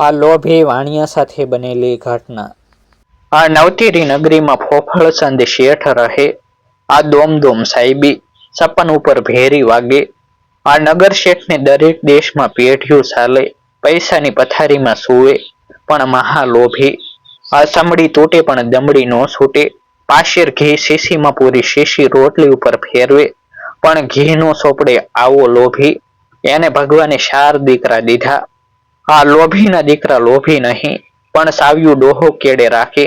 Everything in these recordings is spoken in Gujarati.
આ લોભી વાણિયા સાથે બનેલી ઘટના. આ નવતીરી નગરીમાં ફોફળચંદ શેઠ રહે, આ દોમ દોમ સાહેબી સપન ઉપર ભેરી વાગે, આ નગર શેઠને દરેક દેશમાં પેઢિયું ચાલે, પૈસાની પથારીમાં સૂવે, પણ મહાલોભી. આ સમડી તૂટે પણ દમડી નો છૂટે, પાશેર ઘી શીશીમાં પૂરી શીશી રોટલી ઉપર ફેરવે, પણ ઘી નો સોપડે આવો લોભી. એને ભગવાને ચાર દીકરા દીધા આ લોભીના દીકરા લોભી નહીં, પણ સાવ્યું ડોહો કેડે રાખે.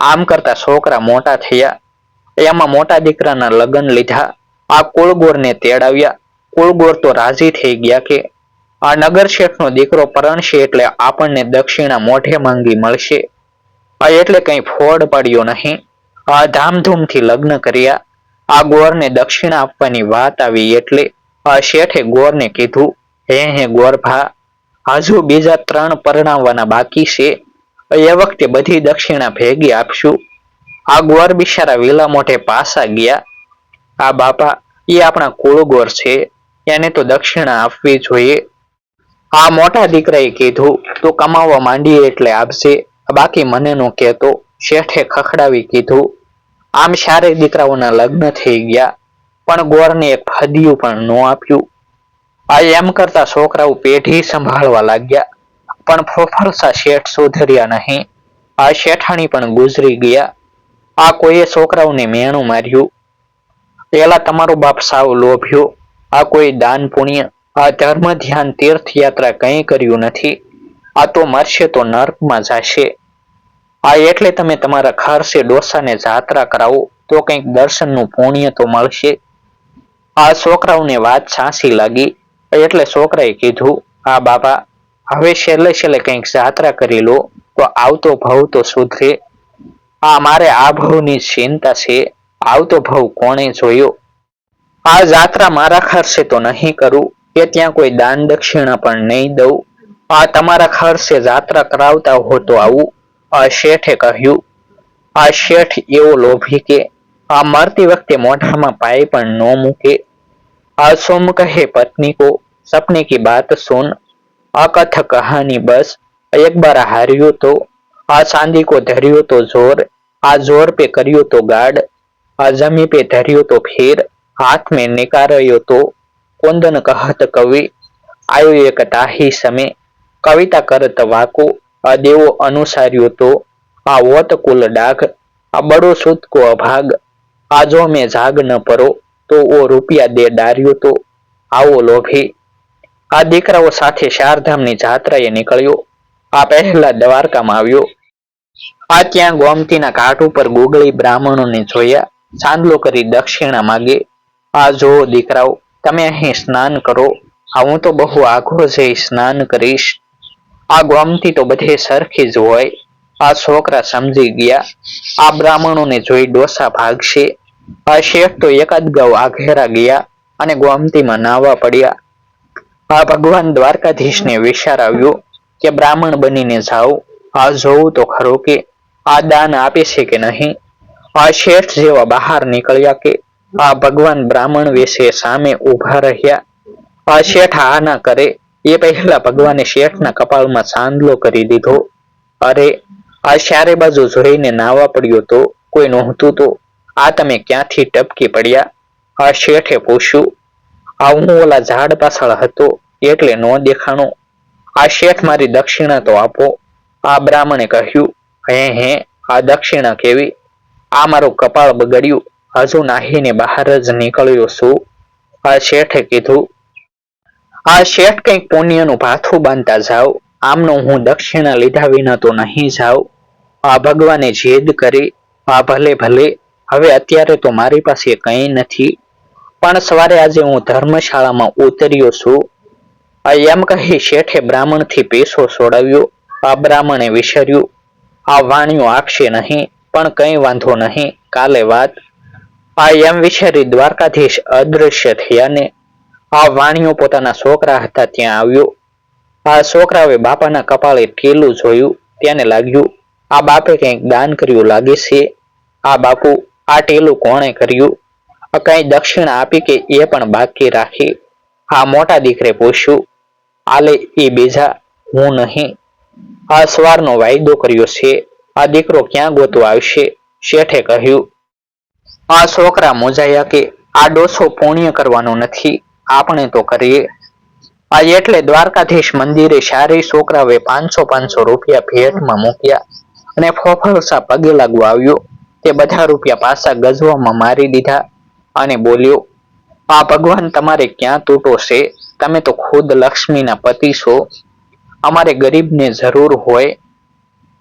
આમ કરતા છોકરા મોટા થયા. એમાં મોટા દીકરાના લગ્ન લીધા. આ કુળગોરને તેડાવ્યા. કુળગોર તો રાજી થઈ ગયા કે, આ નગર શેઠનો દીકરો પરણશે એટલે આપણને દક્ષિણા મોઢે માંગી મળશે. આ એટલે કઈ ફોડ પડ્યો નહીં. આ ધામધૂમથી લગ્ન કર્યા. આ ગોરને દક્ષિણા આપવાની વાત આવી એટલે આ શેઠે ગોરને કીધું, હે હે ગોરભા હજુ બીજા ત્રણ પરણાવવાના બાકી છે. એ વખતે બધી દક્ષિણા ભેગી આપશું. આ ગોર બિચારા વેલા મોઢે પાસા ગયા. આ બાપા, એ આપણા કુળગોર છે. એને તો દક્ષિણા આપવી જોઈએ. આ મોટા દીકરાએ કીધું, તું કમાવા માંડીએ એટલે આપશે બાકી મને નો કહેતો. શેઠે ખખડાવી કીધું, આમ શારે દીકરાઓના લગ્ન થઈ ગયા, પણ ગોરને એક ફદિયું પણ ન આપ્યું. આ એમ કરતા છોકરાઓ પેઢી સંભાળવા લાગ્યા. પણ ફોફરસા શેઠ સુધર્યા નહીં. આ શેઠાણી પણ ગુજરી ગયા. આ કોઈએ છોકરાઓને મેણું માર્યું? પેલા તમારો બાપ સાવ લોભ્યો. આ કોઈ દાન પુણ્ય. આ ધર્મ ધ્યાન તીર્થયાત્રા કંઈ કર્યું નથી. આ તો મરશે તો નર્કમાં જશે. આ એટલે તમે તમારા ખર્ચે ડોસાને જાત્રા કરાવો. તો કંઈક દર્શનનું પુણ્ય તો મળશે. આ છોકરાઓને વાત સાંસી લાગી. એટલે છોકરાએ કીધું, આ બાપા, હવે છેલ્લે છેલ્લે કંઈક જાત્રા કરી લો, તો આવતો ભાવ તો સુધરે. આ મારે આ ભાવની ચિંતા છે, આવતો ભાવ કોણે જોયો? આ જાત્રા મારા ખર્ચે તો નહીં કરું, કે ત્યાં કોઈ દાન દક્ષિણા પણ નહીં દઉં. આ તમારા ખર્ચે જાત્રા કરાવતા હો તો આવું. આ શેઠે કહ્યું, આ શેઠ એવો લોભી કે, આ મરતી વખતે મોઢામાં પાય પણ ન મૂકે. आज सोम कहे पत्नी को, सपने की बात सुन। अकथ कहानी बस। एक बार हारियो तो आज चांदी को धरियो तो ज़ोर। आज ज़ोर पे करियो तो गार्ड आज जमी पे धरियो तो फिर। हाथ में निकारियो तो कुंदन कहत कवि। आयो एक ताही समय। कविता करत वाको अदेव अनुसारियो तो। आ कुल डाक। आ बड़ो सुत को अभाग। आजो में जाग न परो। તો ઓ રૂપિયા દે ડાર્યો તો આવો લોભી. આ દીકરાઓ સાથે શારધામની જાત્રાએ નીકળ્યો. આ પહેલા દ્વારકામાં આવ્યો. આ ત્યાં ગોમતીના ઘાટ ઉપર ગોગળી બ્રાહ્મણોને જોયા. ચાંદલો કરી દક્ષિણા માગે. આ જો દીકરાઓ, તમે અહીં સ્નાન કરો. હું તો બહુ આઘો જઈ સ્નાન કરીશ. આ ગોમતી તો બધે સરખી જ હોય. આ છોકરા સમજી ગયા. આ બ્રાહ્મણોને જોઈ ડોસા ભાગશે. આ શેઠ તો એકાદ ગાઉ આઘેરા ગયા અને ગોમતીમાં નાવા પડ્યા. આ ભગવાન દ્વારકાધીશને વિચાર આવ્યો કે બ્રાહ્મણ બનીને જાઉં. આ જોવું તો ખરું કે આ દાન આપે છે કે નહીં? આ શેઠ જેવા બહાર નીકળ્યા કે આ ભગવાન બ્રાહ્મણ વિશે સામે ઊભા રહ્યા. આ શેઠ આ ના કરે. એ પહેલા ભગવાને શેઠના કપાળમાં ચાંદલો કરી દીધો. અરે, આ ચારે બાજુ જોઈને નાવા પડ્યો તો કોઈ નહોતું તો આ તમે ક્યાંથી ટપકી પડ્યા? આ શેઠે પૂછ્યું. આ હું ઓલા ઝાડ પાછળ હતો એટલે નો દેખાણું. આ શેઠ મારી દક્ષિણા તો આપો. આ બ્રાહ્મણે કહ્યું, હે હે, આ દક્ષિણા કેવી? આ મારું કપાળ બગડ્યું. હજુ નાહીને બહાર જ નીકળ્યો છું. આ શેઠે કીધું, આ શેઠ કંઈક પુણ્યનું ભાથું બાંધતા જાવ આમનો હું દક્ષિણા લીધા વિના તો નહીં જાઉં. આ ભગવાને જીદ કરી. આ ભલે ભલે હવે અત્યારે તો મારી પાસે કંઈ નથી, પણ સવારે આજે હું ધર્મશાળામાં ઉતર્યો છું. એમ કહી શેઠે બ્રાહ્મણથી પેસો છોડાવ્યો આ બ્રાહ્મણે વિસર્યું. આ વાણીઓ આપશે નહીં, પણ કંઈ વાંધો નહીં, કાલે વાત. આ એમ વિચારી દ્વારકાધીશ અદૃશ્ય થયા ને આ વાણીઓ પોતાના છોકરા હતા ત્યાં આવ્યો. આ છોકરાએ બાપાના કપાળે ઠેલું જોયું, તેને લાગ્યું, આ બાપે કંઈક દાન કર્યું લાગે છે? આ બાપુ આ ટેલું કોણે કર્યું? આ કઈ દક્ષિણા આપી કે એ પણ બાકી રાખી? આ મોટા દીકરે પૂછ્યું, આલે એ બીજા, હું નહીં. આ સવારનો વાયદો કર્યો છે. આ દીકરો ક્યાં ગોતવા આવશે? શેઠે કહ્યું, આ છોકરા મોજાયા કે આ ડોસો પુણ્ય કરવાનો નથી. આપણે તો કરીએ. આ એટલે દ્વારકાધીશ મંદિરે સારી છોકરાઓએ પાંચસો પાંચસો રૂપિયા ભેટમાં મૂક્યા અને ફોફળસા પગે લાગવા આવ્યો. તે બધા રૂપિયા પાછા ગજવામાં મારી દીધા અને બોલ્યો, આ ભગવાન તમારે ક્યાં તૂટો છે? તમે તો ખુદ લક્ષ્મીના પતિ છો. અમારે ગરીબને જરૂર હોય.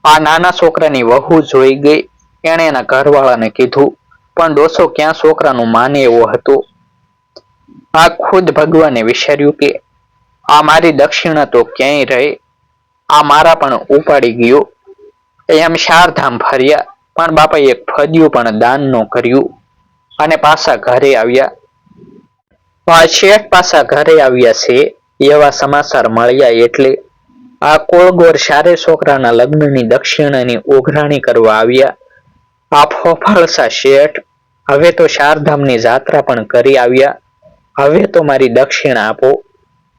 આ નાના છોકરાની વહુ જોઈ ગઈ, એણે એના ઘરવાળાને કીધું, પણ ડોસો ક્યાં છોકરાનું માને એવો હતો? આ ખુદ ભગવાને વિચાર્યું કે આ મારી દક્ષિણા તો ક્યાંય રહે, આ મારા પણ ઉપાડી ગયો. એમ ચારધામ ફર્યા. પણ બાપાએ ફદ્યું પણ દાનનું કર્યું. અને પાછા ઘરે આવ્યા. આ શેઠ પાછા ઘરે આવ્યા છે, એવા સમાચાર મળ્યા એટલે આ કોળગોર સારે છોકરાના લગ્નની દક્ષિણાની ઓઘરાણી કરવા આવ્યા. આ ફોફળસા શેઠ, હવે તો શારધામની જાત્રા પણ કરી આવ્યા. હવે તો મારી દક્ષિણા આપો.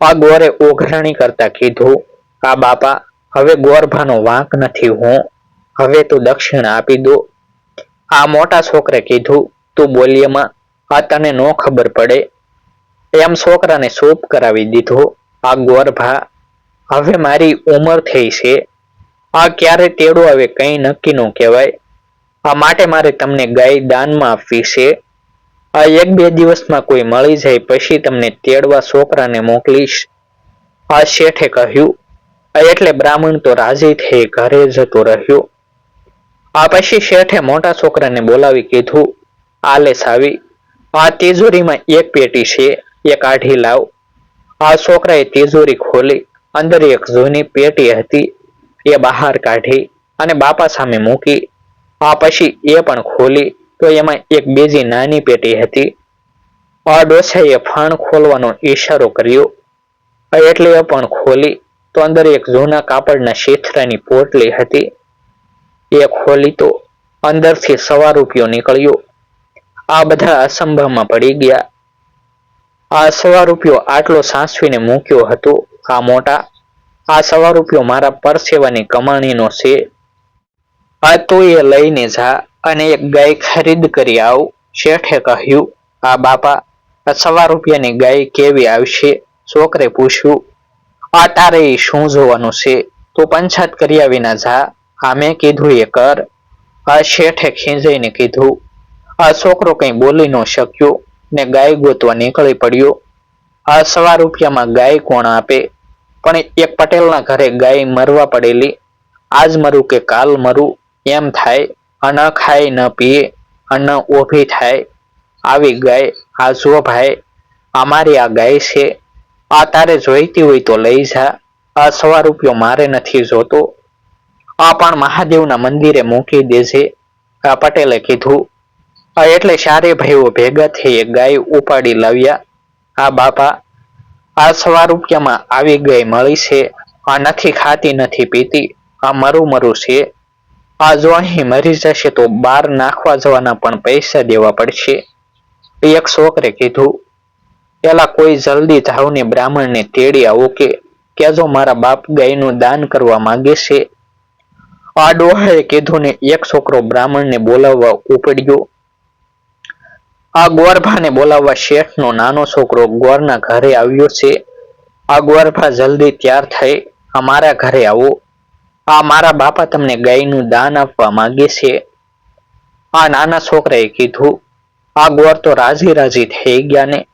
આ ગોરે ઉઘરાણી કરતા કીધું, આ બાપા, હવે ગોરભાનો વાંક નથી હું. હવે તો દક્ષિણા આપી દો. આ મોટા છોકરે કીધું, તું બોલ્યમાં આ તને નો ખબર પડે. એમ છોકરાને સોપ કરાવી દીધો. આ ગોરભા, હવે મારી ઉંમર થઈ છે. આ ક્યારે તેડો હવે કઈ નક્કી નું કહેવાય. આ માટે મારે તમને ગાય દાનમાં આપવી છે. આ એક બે દિવસમાં કોઈ મળી જાય પછી તમને તેડવા છોકરાને મોકલીશ. આ શેઠે કહ્યું, એટલે બ્રાહ્મણ તો રાજી થઈ ઘરે જતો રહ્યો. આ પછી શેઠે મોટા છોકરાને બોલાવી કીધું, આલે સાવી, આ તિજોરીમાં એક પેટી છે એ કાઢી લાવ. આ છોકરાએ તિજોરી ખોલી, અંદર એક જૂની પેટી હતી, એ બહાર કાઢી અને બાપા સામે મૂકી. આ પછી એ પણ ખોલી, તો એમાં એક બીજી નાની પેટી હતી. આ ડોસાએ ફાણ ખોલવાનો ઈશારો કર્યો. એટલે એ પણ ખોલી, તો અંદર એક જૂના કાપડના શેથરાની પોટલી હતી. એ ખોલી તો અંદરથી સવા રૂપિયો નીકળ્યો. આ બધા અસંભવમાં પડી ગયા. આ સવા રૂપિયો આટલો સાસવીને મૂક્યો હતો. આ મોટા, આ સવા રૂપિયો મારા પરસેવાની કમાણીનો છે. આ તું એ લઈને જા અને એક ગાય ખરીદ કરી આવ. શેઠે કહ્યું, આ બાપા, આ સવા રૂપિયાની ગાય કેવી આવશે? છોકરે પૂછ્યું, આ તારે શું જોવાનું છે? તું પંચાત કર્યા વિના જા. આ મેં કીધું, એ કર. આ શેઠે ખીંજાઈને કીધું, આ છોકરો કઈ બોલી ન શક્યો. ને ગાય ગોતવા નીકળી પડ્યો. આ સવા રૂપિયામાં ગાય કોણ આપે? પણ એક પટેલના ઘરે ગાય મરવા પડેલી. આજ મરું કે કાલ મરું, એમ થાય અન ખાય, ન પીએ અને ઓભી થાય. આવી ગાય, આ જો ભાઈ અમારી આ ગાય છે. આ તારે જોઈતી હોય તો લઈ જા. આ સવા રૂપિયો મારે નથી જોતો. આ પણ મહાદેવના મંદિરે મૂકી દેજે આ પટેલે કીધું, આ એટલે ચારે ભાઈઓ ભેગા થઈ ગાય ઉપાડી લાવ્યા. આ બાપા, આ સવા રૂપિયામાં આવી ગાય મળી છે. આ નથી ખાતી, નથી પીતી. આ મરું મરું છે. આ જો અહીં મરી જશે તો બહાર નાખવા જવાના પણ પૈસા દેવા પડશે. એક છોકરે કીધું પેલા કોઈ જલ્દી જાવને બ્રાહ્મણને તેડી આવો કે જો મારા બાપ ગાયનું દાન કરવા માંગે છે? આ ડોહાએ કીધું ને એક છોકરો બ્રાહ્મણને બોલાવવા ઉપડ્યો. આ ગોરભાને બોલાવવા શેઠનો નાનો છોકરો ગોરના ઘરે આવ્યો છે. આ ગોરભા જલ્દી તૈયાર થઈ અમારા ઘરે આવો. આ મારા બાપા તમને ગાયનું દાન આપવા માંગે છે. આ નાના છોકરાએ કીધું, આ ગોર તો રાજી રાજી થઈ ગયા ને.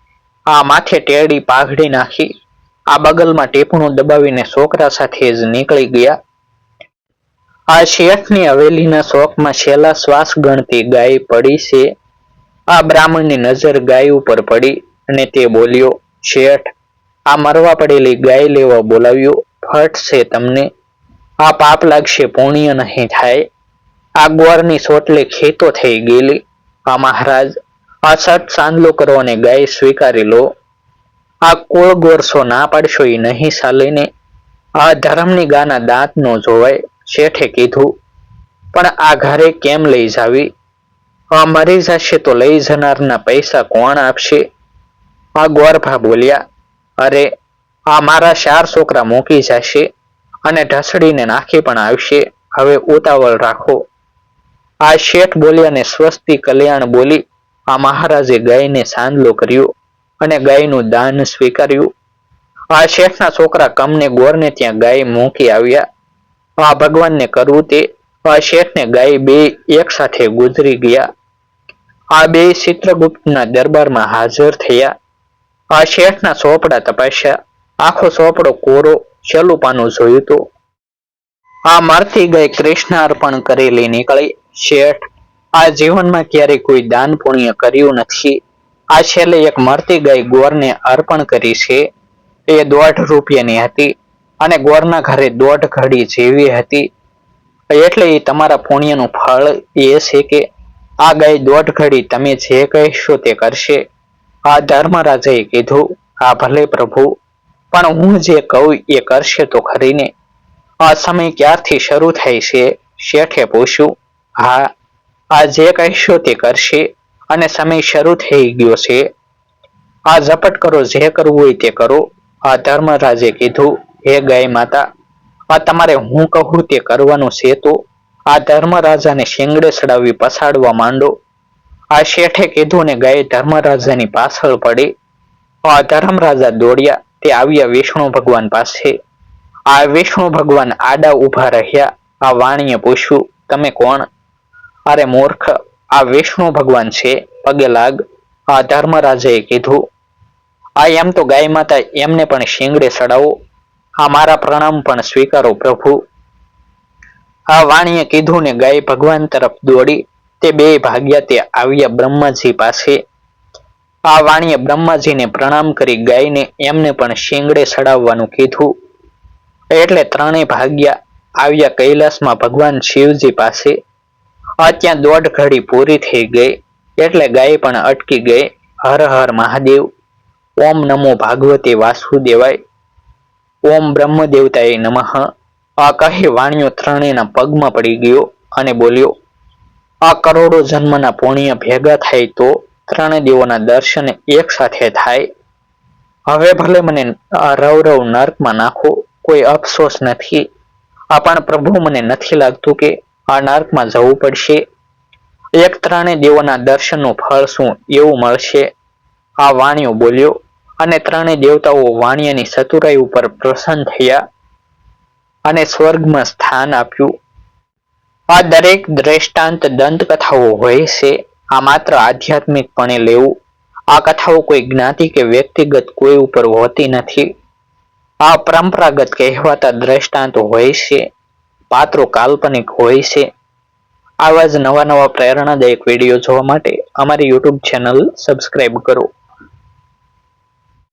આ માથે ટેડી પાઘડી નાખી. આ બગલમાં ટેપણું દબાવીને છોકરા સાથે જ નીકળી ગયા. આ શેઠની હવેલીના શોખમાં છેલ્લા શ્વાસ ગણતી ગાય પડી છે. આ બ્રાહ્મણની નજર ગાય ઉપર પડી અને તે બોલ્યો, શેઠ, આ મરવા પડેલી ગાય લેવા બોલાવ્યો. ફટ છે તમને. આ પાપ લાગશે, પુણ્ય નહીં થાય. આ ગોરની સોટલે ખેતો થઈ ગયેલી. આ મહારાજ, આ સટ સાંદલો કરો અને ગાય સ્વીકારી લો. આ કોળ ગોરસો ના પાડશો એ નહીં સાલીને. આ ધર્મની ગાના દાંત નો જોવાય. શેઠે કીધું, પણ આ ઘરે કેમ લઈ જાવી? આ મરી જશે તો લઈ જનારના પૈસા કોણ આપશે? આ ગોરભા બોલ્યા, અરે, આ મારા ચાર છોકરા મૂકી જશે અને ઢસડીને નાખી પણ આવશે. હવે ઉતાવળ રાખો. આ શેઠ બોલ્યા ને સ્વસ્તિ કલ્યાણ બોલી, આ મહારાજે ગાયને સાંદલો કર્યો અને ગાયનું દાન સ્વીકાર્યું. આ શેઠના છોકરા કમને ગોરને ત્યાં ગાય મૂકી આવ્યા. આ ભગવાનને કરવું તે આ શેઠને ગાય બે એક સાથે ગુજરી ગયા. આ બે ચિત્રગુપ્તના દરબારમાં હાજર થયા. આ શેઠના સોપડા તપાસ્યા. આખો સોપડો કોરો છેલ્લું પાનું જોયું તો આ મરતી ગાય કૃષ્ણ અર્પણ કરેલી નીકળી. શેઠ, આ જીવનમાં ક્યારેય કોઈ દાન પુણ્ય કર્યું નથી. આ છેલ્લે એક મરતી ગાય ગોરને અર્પણ કરી છે. એ દોઢ રૂપિયાની હતી. અને ગોરના ઘરે દોઢ ઘડી જેવી હતી. એટલે એ તમારા પુણ્યનું ફળ એ છે કે આ ગાય દોઢ ઘડી તમે જે કહેશો તે કરશે. આ ધર્મરાજાએ કીધું, આ ભલે પ્રભુ, પણ હું જે કહું એ કરશે તો ખરીને. આ સમય ક્યારથી શરૂ થાય છે? શેઠે પૂછ્યું. હા, આ જે કહેશો તે કરશે. અને સમય શરૂ થઈ ગયો છે. આ ઝપટ કરો, જે કરવું હોય તે કરો. આ ધર્મરાજે કીધું. હે ગાય માતા, આ તમારે હું કહું તે કરવાનું છે તો આ ધર્મરાજાને શેંગડે ચડાવી પછાડવા માંડો. આ શેઠે કીધું ને ગાય ધર્મરાજાની પાછળ પડી. આ ધર્મરાજા દોડ્યા, તે આવ્યા વિષ્ણુ ભગવાન પાસે. આ વિષ્ણુ ભગવાન આડા ઊભા રહ્યા. આ વાણીએ પૂછ્યું, તમે કોણ? અરે મૂર્ખ, આ વિષ્ણુ ભગવાન છે, પગે લાગ. આ ધર્મરાજાએ કીધું, આ એમ તો ગાય માતા એમને પણ શીંગડે ચડાવો. આ મારા પ્રણામ પણ સ્વીકારો પ્રભુ. આ વાણીએ કીધું ને ગાય ભગવાન તરફ દોડી. તે બે ભાગ્યા તે આવ્યા બ્રહ્માજી પાસે. આ વાણીએ બ્રહ્માજીને પ્રણામ કરી ગાયને એમને પણ શિંગડે ચડાવવાનું કીધું. એટલે ત્રણેય ભાગ્યા આવ્યા કૈલાસમાં ભગવાન શિવજી પાસે. આ ત્યાં દોઢ ઘડી પૂરી થઈ ગઈ. એટલે ગાય પણ અટકી ગઈ. હર હર મહાદેવ. ઓમ નમો ભાગવતે વાસુદેવાય. ઓમ બ્રહ્મ દેવતાએ નમઃ. આ કહે વાણિયો ત્રણેયના પગમાં પડી ગયો અને બોલ્યો, આ કરોડો જન્મના પુણ્ય ભેગા થાય તો ત્રણે દેવોના દર્શન એક સાથે થાય. હવે ભલે મને રવ રવ નર્કમાં નાખો, કોઈ અફસોસ નથી. આ પણ પ્રભુ મને નથી લાગતું કે આ નર્કમાં જવું પડશે. એક ત્રણે દેવોના દર્શનનું ફળ શું એવું મળશે? આ વાણિયો બોલ્યો અને ત્રણેય દેવતાઓ વાણિયાની ચતુરાઈ ઉપર પ્રસન્ન થયા અને સ્વર્ગમાં સ્થાન આપ્યું. આ દરેક દ્રષ્ટાંત દંતકથાઓ હોય છે, આ માત્ર આધ્યાત્મિકપણે લેવું. આ કથાઓ કોઈ જ્ઞાતિ કે વ્યક્તિગત કોઈ ઉપર હોતી નથી. આ પરંપરાગત કહેવાતા દ્રષ્ટાંત હોય છે, પાત્રો કાલ્પનિક હોય છે. આવા જ નવા નવા પ્રેરણાદાયક વીડિયો જોવા માટે અમારી યુટ્યુબ ચેનલ સબસ્ક્રાઇબ કરો.